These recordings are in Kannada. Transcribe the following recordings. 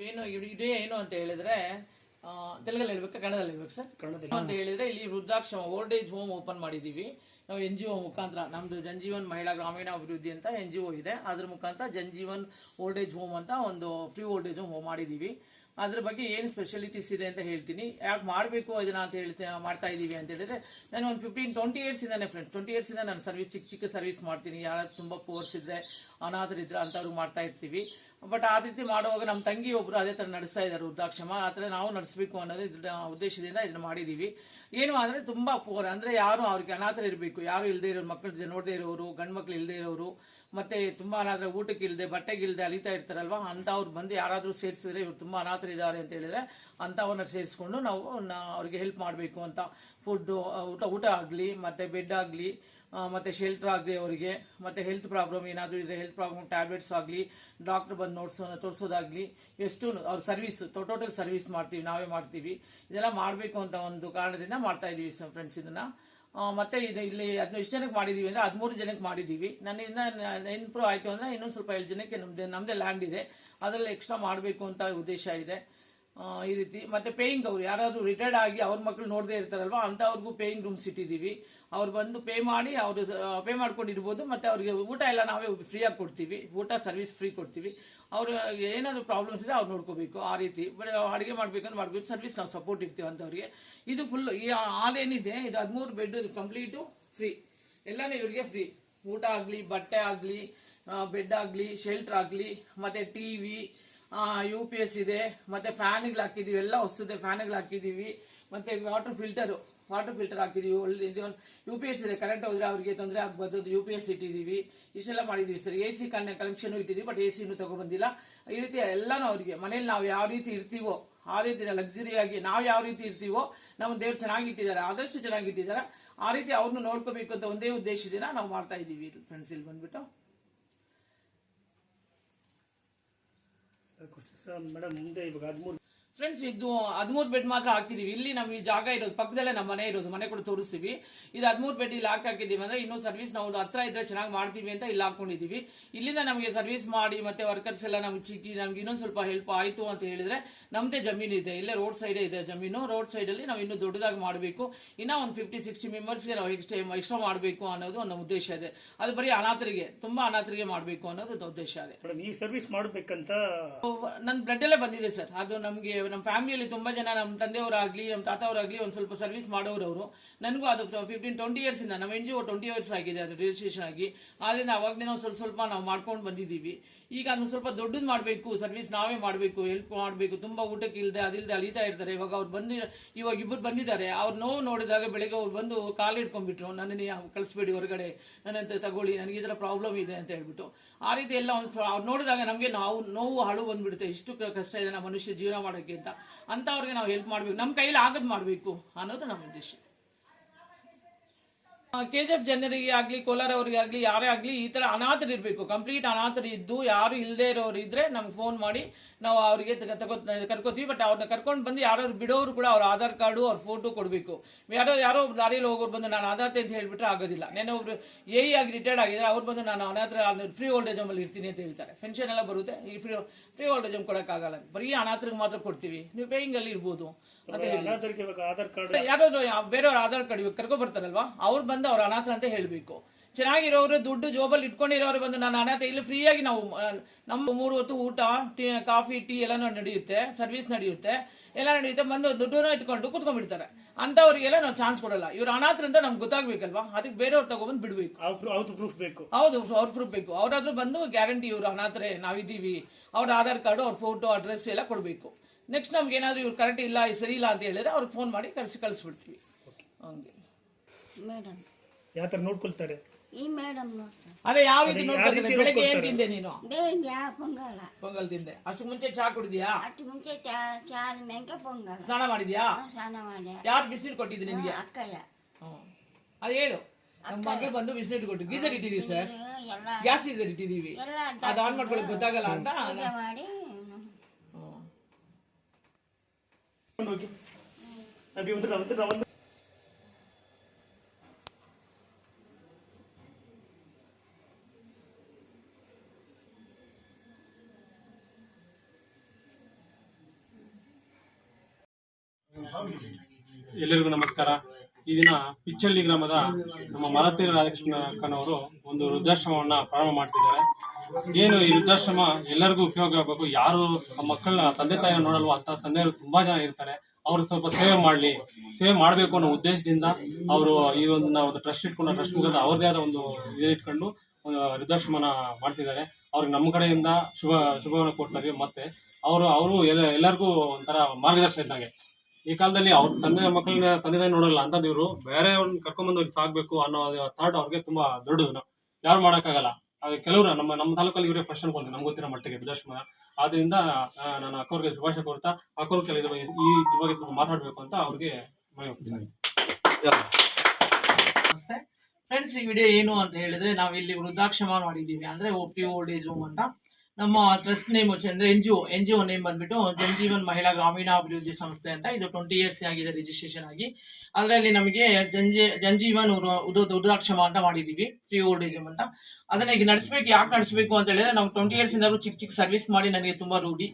ಏನು ಇಡೀ ಏನು ಅಂತ ಹೇಳಿದ್ರೆ ತೆಲುಗಲ್ಲಿ ಹೇಳ್ಬೇಕಾ? ಕನ್ನಡದಲ್ಲಿ ಹೇಳ್ಬೇಕು ಸರ್? ಕನ್ನಡದಲ್ಲಿ. ಅಂತ ಹೇಳಿದ್ರೆ ಇಲ್ಲಿ ವೃದ್ಧಾಶ್ರಮ ಓಲ್ಡ್ ಏಜ್ ಹೋಮ್ ಓಪನ್ ಮಾಡಿದೀವಿ ನಾವು ಎನ್ ಜಿ ಒ ಮುಖಾಂತರ ನಮ್ಮದು ಜನ್ಜೀವನ್ ಮಹಿಳಾ ಗ್ರಾಮೀಣ ಅಭಿವೃದ್ಧಿ ಅಂತ ಎನ್ ಜಿ ಒ ಇದೆ. ಅದ್ರ ಮುಖಾಂತರ ಜನ್ಜೀವನ್ ಓಲ್ಡ್ ಏಜ್ ಹೋಮ್ ಅಂತ ಒಂದು ಫ್ರೀ ಓಲ್ಡ್ ಏಜ್ ಹೋಮ್ ಮಾಡಿದ್ದೀವಿ ಅದ್ರ ಬಗ್ಗೆ ಏನು ಸ್ಪೆಷಾಲಿಟೀಸ್ ಇದೆ ಅಂತ ಹೇಳ್ತೀನಿ. ಯಾಕೆ ಮಾಡಬೇಕು ಅದನ್ನ ಅಂತ ಹೇಳ್ತಾ, ಮಾಡ್ತಾ ಇದ್ದೀವಿ ಅಂತ ಹೇಳಿದ್ರೆ, ನಾನು ಒಂದು ಫಿಫ್ಟೀನ್ ಟ್ವೆಂಟಿ ಇಯರ್ಸ್ ಇಂದಾನೆ ಫ್ರೆಂಡ್ ಟ್ವೆಂಟಿ ಇಯರ್ಸ್ ಇಂದ ನಾನು ಸರ್ವಿಸ್ ಚಿಕ್ಕ ಚಿಕ್ಕ ಸರ್ವಿಸ್ ಮಾಡ್ತೀನಿ. ಯಾರು ತುಂಬ ಪೋರ್ಸ್ ಇದ್ರೆ ಅನಾಥರಿದ್ರೆ ಅಂಥವ್ರು ಮಾಡ್ತಾ ಇರ್ತೀವಿ. ಬಟ್ ಆ ರೀತಿ ಮಾಡುವಾಗ ನಮ್ಮ ತಂಗಿ ಒಬ್ರು ಅದೇ ಥರ ನಡೆಸ್ತಾ ಇದ್ದಾರೆ ವೃದ್ಧಾಕ್ಷಮ ಆ ಥರ ನಾವು ನಡೆಸಬೇಕು ಅನ್ನೋದು ಇದ್ರ ಉದ್ದೇಶದಿಂದ ಇದನ್ನ ಮಾಡಿದ್ದೀವಿ ಏನು ಅಂದರೆ ತುಂಬ ಪೋರ್ ಅಂದರೆ ಯಾರು ಅವ್ರಿಗೆ ಅನಾಥರು ಇರಬೇಕು ಯಾರು ಇಲ್ಲದೆ ಇರೋರು ಜೊತೆ ನೋಡದೇ ಇರೋರು, ಗಂಡು ಮಕ್ಳು ಇಲ್ಲದೆ ಇರೋರು, ಮತ್ತೆ ತುಂಬಾ ಅನಾಥರ ಊಟಕ್ಕೆ ಇಲ್ಲದೆ ಬಟ್ಟೆಗೆ ಇಲ್ಲದೆ ಅಲಿತಾ ಇರ್ತಾರಲ್ವಾ ಅಂಥವ್ರು ಬಂದು ಯಾರಾದರೂ ಸೇರಿಸಿದ್ರೆ ಇವ್ರು ತುಂಬ ಅನಾಥರು ಇದ್ದಾರೆ ಅಂತ ಹೇಳಿದ್ರೆ ಅಂಥವನ್ನ ಸೇರಿಸ್ಕೊಂಡು ನಾವು ಅವ್ರಿಗೆ ಹೆಲ್ಪ್ ಮಾಡಬೇಕು ಅಂತ. ಫುಡ್ಡು ಊಟ ಊಟ ಆಗಲಿ, ಮತ್ತೆ ಬೆಡ್ ಆಗಲಿ ಮತ್ತೆ ಶೆಲ್ಟರ್ ಆಗಲಿ ಅವರಿಗೆ, ಮತ್ತೆ ಹೆಲ್ತ್ ಪ್ರಾಬ್ಲಮ್ ಏನಾದರೂ ಇದ್ರೆ ಹೆಲ್ತ್ ಪ್ರಾಬ್ಲಮ್ ಟ್ಯಾಬ್ಲೆಟ್ಸ್ ಆಗಲಿ ಡಾಕ್ಟರ್ ಬಂದು ನೋಡ್ಸೋ ತೋರಿಸೋದಾಗಲಿ, ಎಷ್ಟು ಅವ್ರ ಸರ್ವಿಸ್ ಟೋಟಲ್ ಸರ್ವಿಸ್ ಮಾಡ್ತೀವಿ, ನಾವೇ ಮಾಡ್ತೀವಿ. ಇದೆಲ್ಲ ಮಾಡಬೇಕು ಅಂತ ಒಂದು ಕಾರಣದಿಂದ ಮಾಡ್ತಾ ಸರ್ ಫ್ರೆಂಡ್ಸ್ ಇದನ್ನ. ಮತ್ತೆ ಇದು ಇಲ್ಲಿ ಹದಿನ ಎಷ್ಟು ಜನಕ್ಕೆ ಮಾಡಿದೀವಿ ಅಂದ್ರೆ ಹದಿಮೂರು ಜನಕ್ಕೆ ಮಾಡಿದೀವಿ. ನನ್ನಿಂದ ಇಂಪ್ರೂವ್ ಆಯ್ತು ಅಂದ್ರೆ ಇನ್ನೊಂದು ಸ್ವಲ್ಪ ಏಳು ಜನಕ್ಕೆ ನಮ್ಮದೇ ನಮ್ದೇ ಲ್ಯಾಂಡ್ ಇದೆ. ಅದರಲ್ಲಿ ಎಕ್ಸ್ಟ್ರಾ ಮಾಡಬೇಕು ಅಂತ ಉದ್ದೇಶ ಇದೆ. ಈ ರೀತಿ. ಮತ್ತೆ ಪೇಯಿಂಗ್ ಅವ್ರು ಯಾರಾದ್ರೂ ರಿಟೈರ್ಡ್ ಆಗಿ ಅವ್ರ ಮಕ್ಕಳು ನೋಡದೇ ಇರ್ತಾರಲ್ವಾ, ಅಂತವ್ರಿಗೂ ಪೇಯಿಂಗ್ ರೂಮ್ಸ್ ಇಟ್ಟಿದ್ದೀವಿ ಅವ್ರು ಬಂದು ಪೇ ಮಾಡಿ, ಅವರು ಪೇ ಮಾಡ್ಕೊಂಡಿರ್ಬೋದು, ಮತ್ತೆ ಅವ್ರಿಗೆ ಊಟ ಎಲ್ಲ ನಾವೇ ಫ್ರೀಯಾಗಿ ಕೊಡ್ತೀವಿ. ಊಟ ಸರ್ವಿಸ್ ಫ್ರೀ ಕೊಡ್ತೀವಿ. ಅವರು, ಏನಾದರೂ ಪ್ರಾಬ್ಲಮ್ಸ್ ಇದೆ ಅವ್ರು ನೋಡ್ಕೋಬೇಕು. ಆ ರೀತಿ. ಅಡುಗೆ ಮಾಡ್ಬೇಕಂದ್ರೆ ಮಾಡ್ಬೇಕು. ಸರ್ವಿಸ್ ನಾವು ಸಪೋರ್ಟ್ ಇರ್ತೀವಿ ಅಂತವ್ರಿಗೆ. ಇದು ಫುಲ್ ಈ ಹಾಲ್ ಏನಿದೆ ಇದು ಹದಿಮೂರು ಬೆಡ್ ಕಂಪ್ಲೀಟು ಫ್ರೀ ಎಲ್ಲನೂ ಇವ್ರಿಗೆ ಫ್ರೀ ಊಟ ಆಗಲಿ, ಬಟ್ಟೆ ಆಗಲಿ ಬೆಡ್ ಆಗಲಿ ಶೆಲ್ಟರ್ ಆಗಲಿ, ಮತ್ತೆ ಟಿವಿ ಯು ಪಿ ಎಸ್ ಇದೆ, ಮತ್ತೆ ಫ್ಯಾನ್ಗಳು ಹಾಕಿದ್ದೀವಿ ಎಲ್ಲ ಹೊಸದೆ ಫ್ಯಾನ್ಗಳು ಹಾಕಿದ್ದೀವಿ ಮತ್ತೆ ವಾಟರ್ ಫಿಲ್ಟರ್ ವಾಟರ್ ಫಿಲ್ಟರ್ ಹಾಕಿದೀವಿ, ಒಳ್ಳೆ ಯು ಪಿ ಎಸ್ ಇದೆ ಕರೆಂಟ್ ಹೋದ್ರೆ ಅವ್ರಿಗೆ ತೊಂದರೆ ಆಗ್ಬಾರ್ದು ಯು ಪಿ ಎಸ್ ಇಟ್ಟಿದೀವಿ. ಇಷ್ಟೆಲ್ಲ ಮಾಡಿದೀವಿ ಸರ್. ಎ ಸಿ ಕನ್ನ ಕನೆಕ್ಷನ್ ಇಟ್ಟಿದೀವಿ ಬಟ್ ಎ ಸಿನೂ ತಗೊಬಂದಿಲ್ಲ. ಈ ರೀತಿ ಎಲ್ಲಾನು ಅವ್ರಿಗೆ, ಮನೇಲಿ ನಾವು ಯಾವ ರೀತಿ ಇರ್ತೀವೋ, ಆ ರೀತಿ ಲಕ್ಸುರಿಯಾಗಿ ನಾವು ಯಾವ ರೀತಿ ಇರ್ತೀವೋ, ನಮ್ಮ ದೇವ್ರು ಚೆನ್ನಾಗಿ ಇಟ್ಟಿದ್ದಾರೆ, ಆದಷ್ಟು ಚೆನ್ನಾಗಿ ಇಟ್ಟಿದ್ದಾರೆ. ಆ ರೀತಿ ಅವ್ರನ್ನ ನೋಡ್ಕೋಬೇಕು ಅಂತ ಒಂದೇ ಉದ್ದೇಶದಿಂದ ನಾವು ಮಾಡ್ತಾ ಇದ್ದೀವಿ ಫ್ರೆಂಡ್ಸ್ ಇಲ್ಲಿ ಬಂದ್ಬಿಟ್ಟು. ಮೇಡಮ್, ಮುಂದೆ ಇವಾಗ ಹದಿಮೂರು ಫ್ರೆಂಡ್ಸ್ ಇದು ಹದಿಮೂರು ಬೆಡ್ ಮಾತ್ರ ಹಾಕಿದೀವಿ. ಇಲ್ಲಿ ನಮ್ಗೆ ಈ ಜಾಗ ಇರೋದು ಪಕ್ಕದಲ್ಲೇ ನಮ್ಮ ಮನೆ ಇರೋದು ಮನೆ ಕೂಡ ತೋರಿಸ್ತೀವಿ. ಇದು ಹದಿಮೂರು ಬೆಡ್ ಇಲ್ಲಿ ಹಾಕಿ ಹಾಕಿದೀವಿ ಅಂದ್ರೆ ಇನ್ನೂ ಸರ್ವಿಸ್ ನಾವು ಹತ್ರ ಇದ್ರೆ ಚೆನ್ನಾಗಿ ಮಾಡ್ತೀವಿ ಅಂತ ಇಲ್ಲಿ ಹಾಕೊಂಡಿದೀವಿ. ಇಲ್ಲಿಂದ ನಮಗೆ ಸರ್ವಿಸ್ ಮಾಡಿ ಮತ್ತೆ ವರ್ಕರ್ಸ್ ಎಲ್ಲ ನಮ್ಗೆ ಚಿಕ್ಕಿ ನಮ್ಗೆ ಇನ್ನೊಂದು ಸ್ವಲ್ಪ ಹೆಲ್ಪ್ ಆಯ್ತು ಅಂತ ಹೇಳಿದ್ರೆ ನಮ್ದೇ ಜಮೀನು ಇದೆ. ಇಲ್ಲೇ ರೋಡ್ ಸೈಡೇ ಇದೆ ಜಮೀನು. ರೋಡ್ ಸೈಡ್ ಅಲ್ಲಿ ನಾವು ಇನ್ನೂ ದೊಡ್ಡದಾಗಿ ಮಾಡಬೇಕು. ಇನ್ನ ಒಂದು ಫಿಫ್ಟಿ ಸಿಕ್ಸ್ಟಿ ಮೆಂಬರ್ಸ್ಗೆ ನಾವು ಎಕ್ಸ್ಟ್ರಾ ಎಕ್ಸ್ಟ್ರಾ ಮಾಡಬೇಕು ಅನ್ನೋದು ಒಂದು ಉದ್ದೇಶ ಇದೆ. ಅದು ಬರೀ ಅನಾಥರಿಗೆ ತುಂಬಾ ಅನಾಥರಿಗೆ ಮಾಡಬೇಕು ಅನ್ನೋದು ಉದ್ದೇಶ ಇದೆ. ಸರ್ವಿಸ್ ಮಾಡ್ಬೇಕಂತ ನನ್ನ ಬ್ಲಡ್ ಎಲ್ಲ ಬಂದಿದೆ ಸರ್. ಅದು ನಮಗೆ ನಮ್ಮ ಫ್ಯಾಮಿಲಿಯಲ್ಲಿ ತುಂಬಾ ಜನ ನಮ್ಮ ತಂದೆಯವರಾಗ್ಲಿ ನಮ್ಮ ತಾತವರಾಗ್ಲಿ ಒಂದು ಸ್ವಲ್ಪ ಸರ್ವಿಸ್ ಮಾಡೋರು ಅವರು ನನಗೂ ಅದು ಫಿಫ್ಟೀನ್ ಟ್ವೆಂಟಿ ಇಯರ್ಸ್ ಇಂದ ನಮ್ಮ N G O twenty years ಆಗಿದೆ ಅದು ರಿಜಿಸ್ಟ್ರೇಷನ್ ಆಗಿ. ಆದ್ರಿಂದ ಅವಾಗಲೇ ನಾವು ಸ್ವಲ್ಪ ಸ್ವಲ್ಪ ನಾವು ಮಾಡ್ಕೊಂಡು ಬಂದಿದ್ದೀವಿ. ಈಗ ಅದನ್ನ ಸ್ವಲ್ಪ ದೊಡ್ಡದು ಮಾಡಬೇಕು ಸರ್ವಿಸ್ ನಾವೇ ಮಾಡಬೇಕು ಹೆಲ್ಪ್ ಮಾಡಬೇಕು. ತುಂಬಾ ಊಟಕ್ಕೆ ಇಲ್ಲದೆ ಅದಿಲ್ಲದೆ ಅಲಿತಾ ಇರ್ತಾರೆ. ಇವಾಗ ಅವ್ರು ಬಂದು, ಇವಾಗ ಇಬ್ಬರು ಬಂದಿದ್ದಾರೆ. ಅವ್ರು ನೋವು ನೋಡಿದಾಗ ಬೆಳಗ್ಗೆ ಅವ್ರು ಬಂದು ಕಾಲು ಇಟ್ಕೊಂಡ್ಬಿಟ್ರು ನನ್ನನ್ನೇ ಕಳಿಸ್ಬೇಡಿ ಹೊರಗಡೆ, ನನ್ನಂತ ತಗೊಳ್ಳಿ, ನನಗೆ ಈ ಥರ ಪ್ರಾಬ್ಲಮ್ ಇದೆ ಅಂತ ಹೇಳ್ಬಿಟ್ಟು. ಆ ರೀತಿ ಎಲ್ಲ ಒಂದು ಅವ್ರು ನೋಡಿದಾಗ ನಮಗೆ ನಾವು ನೋವು, ಹಳು ಬಂದ್ಬಿಡುತ್ತೆ. ಇಷ್ಟು ಕಷ್ಟ ಇದೆ ನಮ್ಮ ಮನುಷ್ಯ ಜೀವನ ಮಾಡೋಕ್ಕೆ. ಅಂತ. ಅಂಥವ್ರಿಗೆ ನಾವು ಹೆಲ್ಪ್ ಮಾಡಬೇಕು. ನಮ್ಮ ಕೈಯಲ್ಲಿ ಆಗದ್ ಮಾಡಬೇಕು ಅನ್ನೋದು ನಮ್ಮ ಉದ್ದೇಶ. ಕೆ ಜಿ ಎಫ್ ಜನರಿಗೆ ಆಗ್ಲಿ ಕೋಲಾರ ಅವರಿಗೆ ಆಗ್ಲಿ ಯಾರೇ ಆಗ್ಲಿ ಈ ತರ ಅನಾಥರು ಇರಬೇಕು. ಕಂಪ್ಲೀಟ್ ಅನಾಥರು ಇದ್ದು ಯಾರು ಇಲ್ಲದೆ ಇರೋರು ಇದ್ರೆ ನಮ್ಗೆ ಫೋನ್ ಮಾಡಿ ನಾವು ಅವರಿಗೆ ತಗೋ ಕರ್ಕೋತೀವಿ. ಬಟ್ ಅವ್ರನ್ನ ಕರ್ಕೊಂಡು ಬಂದು ಯಾರಾದ್ರು ಬಿಡೋರು ಕೂಡ ಅವ್ರ ಆಧಾರ್ ಕಾರ್ಡು ಅವ್ರ ಫೋಟೋ ಕೊಡಬೇಕು. ಯಾರೋ ಯಾರೋ ದಾರಿಯಲ್ಲಿ ಹೋಗೋರು ಬಂದು ನಾನು ಅನಾಥೆ ಅಂತ ಹೇಳ್ಬಿಟ್ರೆ ಆಗೋದಿಲ್ಲ. ನೆನೆ ಒಬ್ರು ಎ ಆಗಿ ರಿಟೈರ್ಡ್ ಆಗಿದ್ರೆ ಅವ್ರು ಬಂದು ನಾನು ಅನಾಥರ ಫ್ರೀ ಓಲ್ಡ್ ಏಜ್ ಅಲ್ಲಿ ಇರ್ತೀನಿ ಅಂತ ಹೇಳ್ತಾರೆ. ಪೆನ್ಷನ್ ಎಲ್ಲ ಬರುತ್ತೆ. ಈ ಫ್ರೀ ಫ್ರೀ ಓಲ್ಡ್ ಏಜ್ ಕೊಡೋಕ್ಕಾಗಲ್ಲ ಬರೀ ಅನಾಥರಿಗೆ ಮಾತ್ರ ಕೊಡ್ತೀವಿ. ನೀವು ಪೇಯಿಂಗ್ ಅಲ್ಲಿ ಇರ್ಬೋದು ಯಾರಾದ್ರೂ ಬೇರೆಯವ್ರ ಆಧಾರ್ ಕಾರ್ಡ್ ಇವಾಗ ಕರ್ಕೊ ಬರ್ತಾರಲ್ವಾ? ಅವ್ರು ಬಂದು ಅವ್ರ ಅನಾಥ ಅಂತ ಹೇಳ್ಬೇಕು. ಚೆನ್ನಾಗಿರೋರು ದುಡ್ಡು ಜೋಬಲ್ಲಿ ಇಟ್ಕೊಂಡಿರೋರು ಬಂದು ನನ್ನ ಅನಾಥ ಇಲ್ಲಿ ಫ್ರೀಯಾಗಿ ನಾವು ನಮ್ಮ ಮೂರು ಹೊತ್ತು ಊಟ ಟೀ ಕಾಫಿ ಟೀ ಎಲ್ಲ ನಡೆಯುತ್ತೆ ಸರ್ವಿಸ್ ನಡೆಯುತ್ತೆ ಎಲ್ಲ ನಡೆಯುತ್ತೆ ಬಂದು ದುಡ್ಡನ್ನ ಇಟ್ಕೊಂಡು ಕುತ್ಕೊಂಡ್ಬಿಡ್ತಾರೆ. ಅಂತವ್ರಿಗೆಲ್ಲ ನಾವು ಚಾನ್ಸ್ ಕೊಡಲ್ಲ. ಇವ್ರು ಅನಾಥರು ಅಂತ ನಮ್ಗೆ ಗೊತ್ತಾಗ್ಬೇಕಲ್ವಾ? ಅದಕ್ಕೆ ಬೇರೆಯವ್ರು ತಗೊಬಂದು ಬಿಡ್ಬೇಕು. ಹೌದು ಪ್ರೂಫ್ ಬೇಕು. ಹೌದು ಅವ್ರ ಪ್ರೂಫ್ ಬೇಕು. ಅವ್ರಾದ್ರೂ ಬಂದು ಗ್ಯಾರಂಟಿ ಇವ್ರು ಅನಾಥರೆ ನಾವಿದ್ದೀವಿ. ಅವ್ರ ಆಧಾರ್ ಕಾರ್ಡು ಅವ್ರ ಫೋಟೋ ಅಡ್ರೆಸ್ ಎಲ್ಲ ಕೊಡಬೇಕು. ನೆಕ್ಸ್ಟ್ ನಮ್ಗೆ ಏನಾದ್ರು ಇವ್ರು ಕರೆಕ್ಟ್ ಇಲ್ಲ ಸರಿ ಇಲ್ಲ ಅಂತ ಹೇಳಿದ್ರೆ ಅವ್ರಿಗೆ ಫೋನ್ ಮಾಡಿ ಕಳಿಸಿ ಕಳಿಸ್ಬಿಡ್ತೀವಿ. ಹಂಗೆ. ಮೇಡಮ್ ಯಾವ ತರ ನೋಡ್ಕೊಳ್ತಾರೆ? ಈ ಮೇಡಮ್ ನೋಡ್ತಾರೆ. ಅದೇ ಯಾವ ರೀತಿ ನೋಡ್ಕೊಳ್ತಾರೆ? ಬೆಳಗ್ಗೆ ಏನ್? ತಿಂದೆ ನೀನು? ಬೇಗ ಪೊಂಗಲ. ಪೊಂಗಲ್ ತಿಂದೆ. ಅಷ್ಟು ಮುಂಚೆ ಚಾ ಕುಡಿದ್ಯಾ? ಅಷ್ಟು ಮುಂಚೆ ಚಾ ಚಾ ಮೆಂಕೆ ಪೊಂಗಲ. ಸ್ನಾನ ಮಾಡಿದ್ಯಾ? ಸ್ನಾನ ಮಾಡಿ ಯಾರು ಬಿಸಿಲು ಕೊಟ್ಟಿದ್ದು ನಿನ್ಗೆ? ಅಕ್ಕಯ್ಯ. ಹ್ಮ್. ಅದು ಹೇಳು. ನಮ್ಮ ಮಗಳು ಬಂದು ಬಿಸಿಲು ಕೊಟ್ಟು ಗೀಸರ್ ಇಟ್ಟಿದೀವಿ ಸರ್. ಎಲ್ಲ ಗ್ಯಾಸ್ ಗೀಸರ್ ಇಟ್ಟಿದೀವಿ. ಎಲ್ಲ ಅದು ಆನ್ ಮಾಡ್ಕೊಳಕ್ ಗೊತ್ತಾಗಲ್ಲ ಅಂತ ಮಾಡಿ ಹ್ಮ್. ಹೋಗಿ ಅಭಿ ಒಂದು ಒಂದು ಒಂದು ಎಲ್ಲರಿಗೂ ನಮಸ್ಕಾರ. ಈ ದಿನ ಪಿಚ್ಚಳ್ಳಿ ಗ್ರಾಮದ ನಮ್ಮ ಮರತೀರ ರಾಧಾಕೃಷ್ಣ ಅಕ್ಕನವರು ಒಂದು ವೃದ್ಧಾಶ್ರಮವನ್ನ ಪ್ರಾರಂಭ ಮಾಡ್ತಿದ್ದಾರೆ. ಏನು ಈ ವೃದ್ಧಾಶ್ರಮ ಎಲ್ಲರಿಗೂ ಉಪಯೋಗ ಆಗಬೇಕು. ಯಾರು ಮಕ್ಕಳನ್ನ ತಂದೆ ತಾಯಿನ ನೋಡಲ್ವೋ ಅಂತ ತಂದೆಯವರು ತುಂಬಾ ಜನ ಇರ್ತಾರೆ. ಅವರು ಸ್ವಲ್ಪ ಸೇವೆ ಮಾಡಲಿ, ಸೇವೆ ಮಾಡಬೇಕು ಅನ್ನೋ ಉದ್ದೇಶದಿಂದ ಅವರು ಈ ಒಂದು ಟ್ರಸ್ಟ್ ಇಟ್ಕೊಂಡು ಟ್ರಸ್ಟ್ ಮುಖಾಂತರ ಅವ್ರದೇ ಆದ ಒಂದು ಇಟ್ಕೊಂಡು ವೃದ್ಧಾಶ್ರಮನ ಮಾಡ್ತಿದ್ದಾರೆ. ಅವ್ರಿಗೆ ನಮ್ಮ ಕಡೆಯಿಂದ ಶುಭ, ಶುಭವನ್ನು ಕೊಡ್ತಾರೆ ಮತ್ತೆ ಅವರು ಅವರು ಎಲ್ಲ, ಎಲ್ಲರಿಗೂ ಒಂಥರ ಮಾರ್ಗದರ್ಶನ ಇದ್ದಂಗೆ. ಈ ಕಾಲದಲ್ಲಿ ಅವ್ರ ತಂದೆ ಮಕ್ಕಳನ್ನ, ತಂದೆ ತಾಯಿ ನೋಡಲ್ಲ ಅಂತ ಇವರು ಬೇರೆ ಅವ್ರನ್ನ ಕರ್ಕೊಂಡ್ಬಂದು ಸಾಕ್ಬೇಕು ಅನ್ನೋ ಥಾಟ್ ಅವ್ರಿಗೆ ತುಂಬಾ ದೊಡ್ಡದು. ಯಾರು ಮಾಡೋಕ್ಕಾಗಲ್ಲ. ಕೆಲವರು ನಮ್ಮ ನಮ್ಮ ತಾಲೂಕಲ್ಲಿ ಇವರೇ ಫಸ್ಟ್ ಅನ್ಕೊಂತೀನಿ ನಮ್ಗೆ ಗೊತ್ತಿರೋ ಮಟ್ಟಿಗೆ ವೃದ್ಧಾಶ್ರಮ ಆದ್ರಿಂದ ನಾನು ಅಕ್ಕವ್ರಿಗೆ ಶುಭಾಶಯ ಕೋರ್ತಾ ಅಕ್ಕವ್ರ ಕೆಲ ಈ ಇದ್ರ ಬಗ್ಗೆ ತುಂಬ ಮಾತಾಡಬೇಕು ಅಂತ ಅವ್ರಿಗೆ ಫ್ರೆಂಡ್ಸ್ ಈ ವಿಡಿಯೋ ಏನು ಅಂತ ಹೇಳಿದ್ರೆ ನಾವು ಇಲ್ಲಿ ವೃದ್ಧಾಕ್ಷಮ ಮಾಡಿದ್ದೀವಿ. ಅಂದ್ರೆ ಪಿ ಓಲ್ಡ್ ಏಜ್ ಹೋಮ್ ಅಂತ. ನಮ್ಮ ಟ್ರಸ್ಟ್ ನೇಮ್ ಅಂದ್ರೆ N G O N G O name ಬಂದ್ಬಿಟ್ಟು ಜನಜೀವನ್ ಮಹಿಳಾ ಗ್ರಾಮೀಣ ಅಭಿವೃದ್ಧಿ ಸಂಸ್ಥೆ ಅಂತ ಇದು ಟ್ವೆಂಟಿ ಇಯರ್ಸ್ ಆಗಿದೆ ರಿಜಿಸ್ಟ್ರೇಷನ್ ಆಗಿ. ಅದರಲ್ಲಿ ನಮಗೆ ಜಂಜಿ ಜನ್ಜೀವನ್ ವೃದ್ಧಾಶ್ರಮ ಅಂತ ಮಾಡಿದ್ದೀವಿ ಫ್ರೀ ಓಲ್ಡ್ ಏಜ್ ಅಂತ. ಅದನ್ನ ಈಗ ನಡೆಸಬೇಕು, ಯಾಕೆ ನಡೆಸಬೇಕು ಅಂತ ಹೇಳಿದ್ರೆ ನಾವು ಟ್ವೆಂಟಿ ಇಯರ್ಸ್ ಇಂದಲೂ ಚಿಕ್ಕ ಚಿಕ್ಕ ಸರ್ವಿಸ್ ಮಾಡಿ ನನಗೆ ತುಂಬಾ ರೂಢಿ.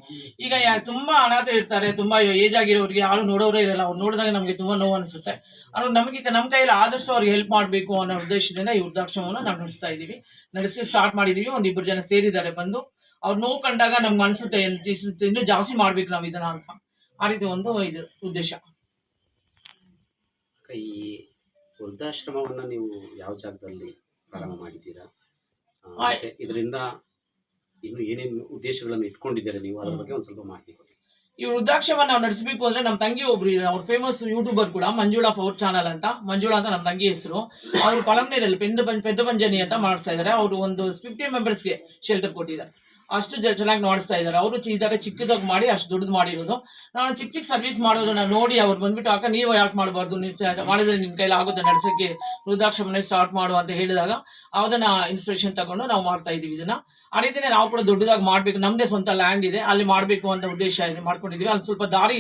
ಈಗ ತುಂಬಾ ಅನಾಥ ಇರ್ತಾರೆ, ತುಂಬಾ ಏಜ್ ಆಗಿರೋರಿಗೆ ಯಾರು ನೋಡೋರೇ ಇರಲ್ಲ, ಅವ್ರು ನೋಡಿದಾಗ ನಮಗೆ ತುಂಬಾ ನೋವು ಅನಿಸುತ್ತೆ. ಅವ್ರು ನಮಗೆ ನಮ್ಮ ಕೈಯಲ್ಲಿ ಆದಷ್ಟು ಅವ್ರಿಗೆ ಹೆಲ್ಪ್ ಮಾಡಬೇಕು ಅನ್ನೋ ಉದ್ದೇಶದಿಂದ ಈ ವೃದ್ಧಾಶ್ರಮವನ್ನು ನಾವು ನಡೆಸ್ತಾ ಇದ್ದೀವಿ ನಡೆಸಿ ಸ್ಟಾರ್ಟ್ ಮಾಡಿದ್ದೀವಿ ಒಂದಿಬ್ಬರು ಜನ ಸೇರಿದ್ದಾರೆ ಬಂದು. ಅವ್ರು ನೋವು ಕಂಡಾಗ ನಮ್ಗೆ ಅನಿಸುತ್ತೆ ಇನ್ನೂ ಜಾಸ್ತಿ ಮಾಡ್ಬೇಕು ನಾವು ಇದನ್ನ ಅಂತ. ಆ ರೀತಿ ಒಂದು ಇದು ಉದ್ದೇಶ. ಈ ವೃದ್ಧಾಶ್ರಮವನ್ನು ನೀವು ಯಾವ ಜಾಗದಲ್ಲಿ ಪ್ರಾರಂಭ ಮಾಡಿದ್ದೀರಾ? ಇದರಿಂದ ಇನ್ನು ಏನೇನು ಉದ್ದೇಶಗಳನ್ನು ಇಟ್ಕೊಂಡಿದ್ದಾರೆ ನೀವು, ಅದರ ಬಗ್ಗೆ ಒಂದು ಸ್ವಲ್ಪ ಮಾಹಿತಿ ಕೊಡಿ. ಈ ವೃದ್ಧಾಶ್ರಮ ನಾವು ನಡೆಸಬೇಕು ಅಂದ್ರೆ ನಮ್ಮ ತಂಗಿ ಒಬ್ರು ಅವ್ರ ಫೇಮಸ್ ಯೂಟ್ಯೂಬರ್ ಕೂಡ, ಮಂಜುಳಾ ಫೋರ್ ಚಾನಲ್ ಅಂತ. ಮಂಜುಳಾ ಅಂತ ನಮ್ಮ ತಂಗಿ ಹೆಸರು. ಅವರು ಕೊಲಂನೇರಲ್ಲಿ ಪೆಂದ ಪಂಜ್, ಪೆದ್ದ ಪಂಜನಿ ಅಂತ ಮಾಡ್ತಾ ಇದ್ದಾರೆ ಅವರು ಒಂದು ಫಿಫ್ಟಿ ಮೆಂಬರ್ಸ್ಗೆ ಶೆಲ್ಟರ್ ಕೊಟ್ಟಿದ್ದಾರೆ. ಅಷ್ಟು ಚೆನ್ನಾಗಿ ನೋಡಿಸ್ತಾ ಇದ್ದಾರೆ. ಅವರು ಇದ್ದಾರೆ ಚಿಕ್ಕದಾಗಿ ಮಾಡಿ ಅಷ್ಟು ದುಡ್ಡು ಮಾಡಿರೋದು. ನಾನು ಚಿಕ್ಕ ಚಿಕ್ಕ ಸರ್ವಿಸ್ ಮಾಡೋದನ್ನ ನೋಡಿ ಅವ್ರು ಬಂದ್ಬಿಟ್ಟು, ಅಕ್ಕ, ನೀವು ಯಾಕೆ ಮಾಡಬಾರ್ದು. ನೀವು ಮಾಡಿದ್ರೆ ನಿಮ್ಮ ಕೈಲಿ ಆಗುತ್ತೆ. ನಡೆಸೋಕ್ಕೆ ವೃದ್ಧಾಶ್ರಮನೇ ಸ್ಟಾರ್ಟ್ ಮಾಡು ಅಂತ ಹೇಳಿದಾಗ ಅದನ್ನ ಇನ್ಸ್ಪಿರೇಷನ್ ತಗೊಂಡು ನಾವು ಮಾಡ್ತಾ ಇದೀವಿ ಇದನ್ನ. ಆ ನಾವು ಕೂಡ ದೊಡ್ಡದಾಗಿ ಮಾಡಬೇಕು. ನಮ್ದೇ ಸ್ವಂತ ಲ್ಯಾಂಡ್ ಇದೆ. ಅಲ್ಲಿ ಮಾಡಬೇಕು ಅಂತ ಉದ್ದೇಶ ಇದೆ ಮಾಡ್ಕೊಂಡಿದೀವಿ ಅಲ್ಲಿ ಸ್ವಲ್ಪ ದಾರಿ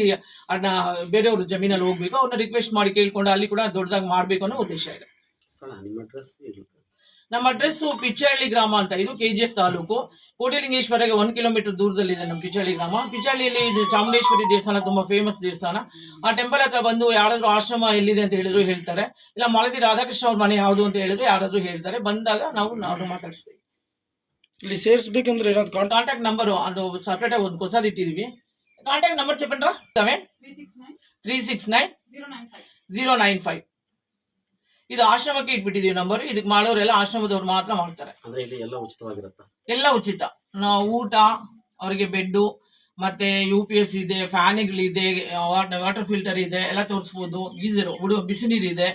ಅದನ್ನ ಬೇರೆಯವ್ರ ಜಮೀನಲ್ಲಿ ಹೋಗ್ಬೇಕು. ಅವ್ರನ್ನ ರಿಕ್ವೆಸ್ಟ್ ಮಾಡಿ ಕೇಳ್ಕೊಂಡು ಅಲ್ಲಿ ಕೂಡ ದೊಡ್ಡದಾಗಿ ಮಾಡ್ಬೇಕು ಅನ್ನೋ ಉದ್ದೇಶ ಇದೆ. ನಮ್ಮ ಅಡ್ರೆಸ್ ಪಿಚಹಳ್ಳಿ ಗ್ರಾಮ ಅಂತ. ಇದು ಕೆ ಜಿ ಎಫ್ ತಾಲೂಕು. ಕೋಟಿಲಿಂಗೇಶ್ವರಗೆ ಒಂದು ಕಿಲೋಮೀಟರ್ ದೂರದಲ್ಲಿದೆ ನಮ್ಮ ಪಿಚ್ಚಳ್ಳಿ ಗ್ರಾಮ. ಪಿಚಹಳ್ಳಿಯಲ್ಲಿ ಇದು ಚಾಮುಂಡೇಶ್ವರಿ ದೇವಸ್ಥಾನ ತುಂಬ ಫೇಮಸ್ ದೇವಸ್ಥಾನ. ಆ ಟೆಂಪಲ್ ಹತ್ರ ಬಂದು ಯಾರಾದರೂ ಆಶ್ರಮ ಎಲ್ಲಿದೆ ಅಂತ ಹೇಳಿದ್ರು ಹೇಳ್ತಾರೆ. ಇಲ್ಲ ಮಾಲತಿ ರಾಧಾಕೃಷ್ಣ ಅವ್ರ ಮನೆ ಯಾವುದು ಅಂತ ಹೇಳಿದ್ರು ಯಾರಾದರೂ ಹೇಳ್ತಾರೆ. ಬಂದಾಗ ನಾವು ನಾವು ಮಾತಾಡಿಸ್ತೀವಿ. ಇಲ್ಲಿ ಸೇರಿಸ್ಬೇಕಂದ್ರೆ ಕಾಂಟ್ಯಾಕ್ಟ್ ನಂಬರು ಅದು ಸಪ್ರೇಟಾಗಿ ಒಂದು ಕೊಸದ ಇಟ್ಟಿದ್ದೀವಿ contact number ಚೆಪ್ಪನ್ರಾ seven three six nine zero nine five ಇದು ಆಶ್ರಮಕ್ಕೆ ಇಟ್ಬಿಟ್ಟಿದೀವಿ ನಂಬರ್ ಇದಕ್ಕೆ ಮಾಡೋರೆಲ್ಲ ಆಶ್ರಮದವ್ರು ಮಾತ್ರ ಮಾಡ್ತಾರೆ. ಅಂದ್ರೆ ಇಲ್ಲಿ ಎಲ್ಲ ಉಚಿತವಾಗಿರುತ್ತಾ? ಎಲ್ಲ ಉಚಿತ. ನಾವು ಊಟ ಅವರಿಗೆ ಬೆಡ್ಡು ಮತ್ತೆ ಯು ಪಿ ಎಸ್ ಇದೆ ಫ್ಯಾನ್ಗಳಿದೆ ವಾಟರ್ ಫಿಲ್ಟರ್ ಇದೆ ಎಲ್ಲ ತೋರಿಸ್ಬೋದು. ಗೀಸರ್ ಹುಡುಗ ಬಿಸಿ ನೀರಿದೆ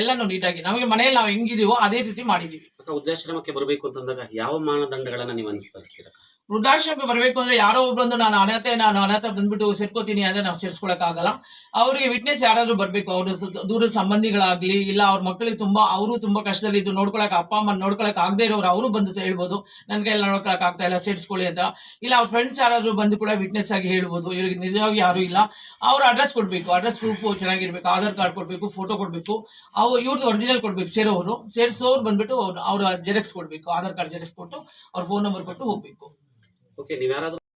ಎಲ್ಲನೂ ನೀಟಾಗಿ. ನಮಗೆ ಮನೆಯಲ್ಲಿ ನಾವು ಹೆಂಗಿದೀವೋ ಅದೇ ರೀತಿ ಮಾಡಿದೀವಿ. ವೃದ್ಧಾಶ್ರಮಕ್ಕೆ ಬರಬೇಕು ಅಂತಂದಾಗ ಯಾವ ಮಾನದಂಡಗಳನ್ನ ನೀವು ಅನುಸರಿಸ್ತೀರಾ ವೃದ್ಧಾಶ್ರಮಕ್ಕೆ ಬರಬೇಕು ಅಂದ್ರೆ ಯಾರೋ ಒಬ್ಬೊಂದು ನಾನು ಅನಾಥೆ, ನಾನು ಅನಾಥ ಬಂದ್ಬಿಟ್ಟು ಸೇರ್ಕೋತೀನಿ ಅಂದ್ರೆ ನಾವು ಸೇರ್ಸ್ಕೊಳಕ್ ಆಗಲ್ಲ ಅವರಿಗೆ ವಿಟ್ನೆಸ್ ಯಾರಾದ್ರೂ ಬರ್ಬೇಕು, ಅವ್ರ ದೂರದ ಸಂಬಂಧಿಗಳಾಗ್ಲಿ, ಇಲ್ಲ ಅವ್ರ ಮಕ್ಕಳಿಗೆ ತುಂಬಾ, ಅವರು ತುಂಬಾ ಕಷ್ಟದಲ್ಲಿ ಇದು ನೋಡ್ಕೊಳಕ್ ಅಪ್ಪ ಅಮ್ಮ ನೋಡ್ಕೊಳಕ್ ಆಗದೆ ಇರೋರು ಅವರು ಬಂದು ಹೇಳ್ಬೋದು ನನ್ ಕೈಯಲ್ಲಿ ನೋಡ್ಕೊಳಕ್ ಆಗ್ತಾ ಇಲ್ಲ, ಸೇರ್ಸ್ಕೊಳ್ಳಿ ಅಂತ. ಇಲ್ಲ ಅವ್ರ ಫ್ರೆಂಡ್ಸ್ ಯಾರಾದ್ರೂ ಬಂದು ಕೂಡ ವಿಟ್ನೆಸ್ ಆಗಿ ಹೇಳ್ಬೋದು ಇವ್ರಿಗೆ ನಿಜವಾಗಿ ಯಾರು ಇಲ್ಲ. ಅವ್ರ ಅಡ್ರೆಸ್ ಕೊಡ್ಬೇಕು ಅಡ್ರೆಸ್ ಪ್ರೂಫ್ ಚೆನ್ನಾಗಿರ್ಬೇಕು, ಆಧಾರ್ ಕಾರ್ಡ್ ಕೊಡಬೇಕು ಫೋಟೋ ಕೊಡಬೇಕು, ಅವು ಇವ್ರದ್ದು ಒರಿಜಿನಲ್ ಕೊಡ್ಬೇಕು, ಸೇರೋರು. ಸೇರಿಸೋರು ಬಂದ್ಬಿಟ್ಟು ಅವರ ಜೆರಾಕ್ಸ್ ಕೊಡ್ಬೇಕು, ಆಧಾರ್ ಕಾರ್ಡ್ ಜೆರಾಕ್ಸ್ ಕೊಟ್ಟು ಅವ್ರ ಫೋನ್ ನಂಬರ್ ಕೊಟ್ಟು ಹೋಗ್ಬೇಕು. ಓಕೆ ನೀವು ಯಾರಾದ್ರೂ